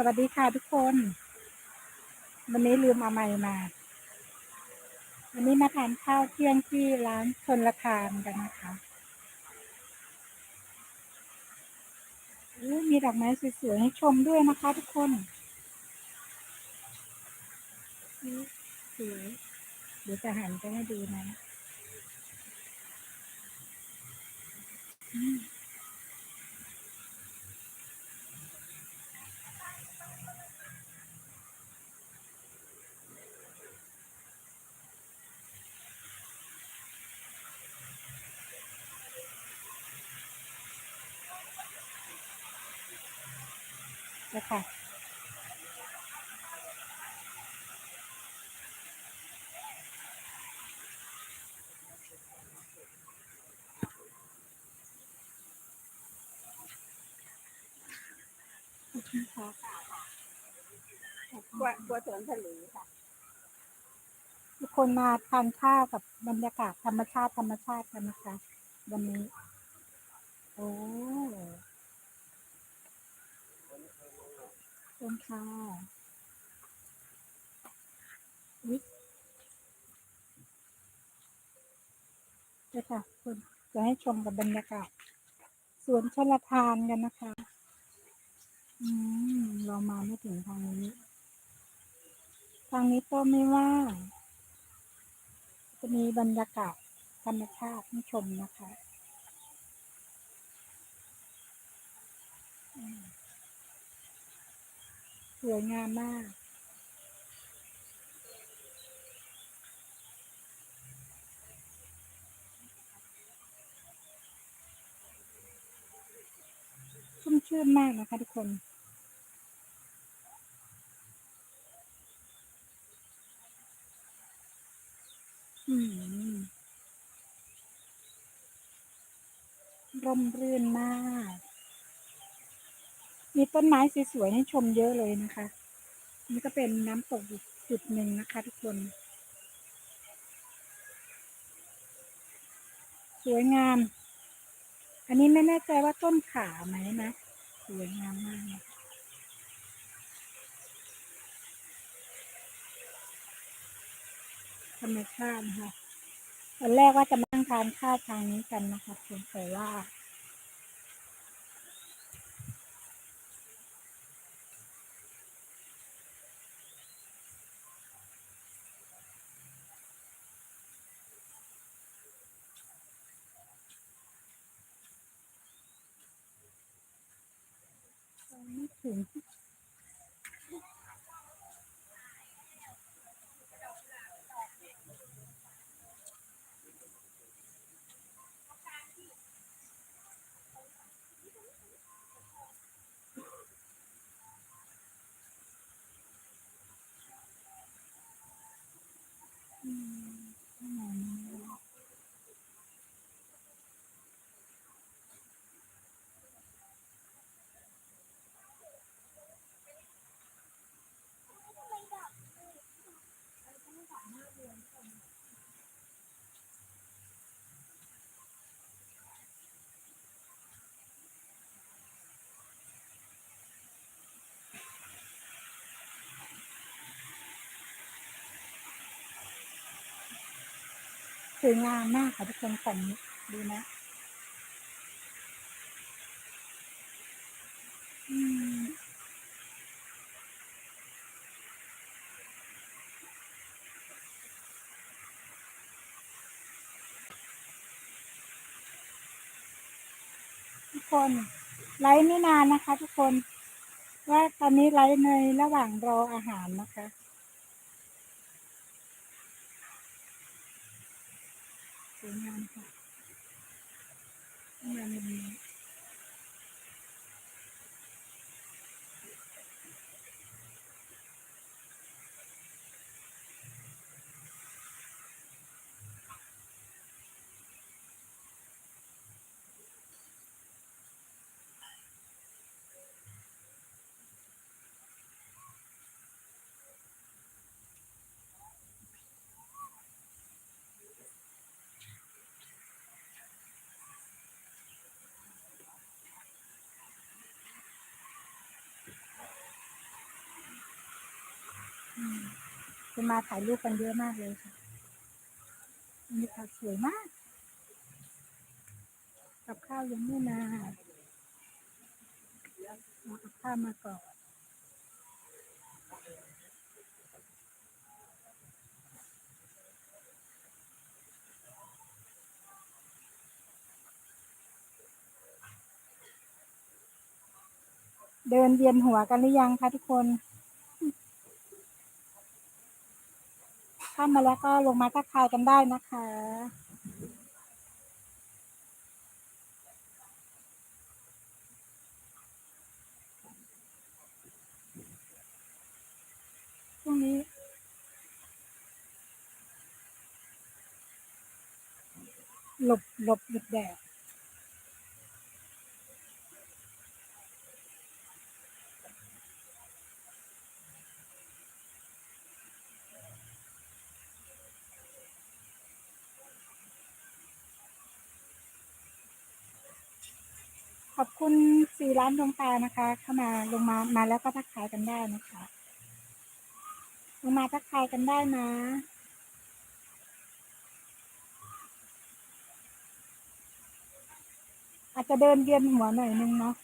สวัสดีค่ะทุกคน วันนี้ลืมเอาไม้มา วันนี้มาทานข้าวเที่ยงที่ร้านชนละทานกันนะคะมีดอกไม้สวยๆให้ชมด้วยนะคะทุกคนสวยเดี๋ยวจะหันไปให้ดูนะ นะคะขอบคุณค่ะกลัวกลัวสวนทะเลค่ะ ทุกคนมาทานข้าวกับบรรยากาศธรรมชาติธรรมชาติกันนะคะ วันนี้ โอ้ขอบ ค่ะวิเดี๋ยวค่ะคุณจะให้ชมกับบรรยากาศสวนชลทานกันนะคะ อืม เรามาไม่ถึงทางนี้ ทางนี้ก็ไม่ว่างจะมีบรรยากาศธรรมชาติให้ชมนะคะ อืม สวยงามมาก ชุ่มชื่นมากนะคะทุกคนอืมร่มรื่นมาก มีต้นไม้สวยๆให้ชมเยอะเลยนะคะ นี่ก็เป็นน้ำตกจุดหนึ่งนะคะทุกคน สวยงาม อันนี้ไม่แน่ใจว่าต้นขาไหมนะ สวยงามมากธรรมชาตินะคะตอนแรกว่าจะมานั่งทานข้าวทางนี้กันนะคะแต่ว่า Thank you. สวยงามมากค่ะทุกคนฝั่งนี้ดูนะ อืม คนไลฟ์ไม่นานนะคะ ทุกคน ว่าตอนนี้ไลฟ์ในระหว่างรออาหารนะคะสวยงามค่ะงามนี้ จะมาถ่ายรูปกันเยอะมากเลยค่ะบรรยากาศสวยมาก กับข้าวยังไม่มาเอากับข้าวมาก่อนเดินเวียนหัวกันหรือยังคะทุกคน เข้ามาแล้วก็ลงมาทักทายกันได้นะคะช่วงนี้หลบหลบหลบแดด ขอบคุณสี่ร้านดวงตานะคะ เข้ามาลงมามาแล้วก็ทักทายกันได้นะคะ ลงมาทักทายกันได้นะอาจจะเดินเวียนหัวหน่อยนึงเนาะ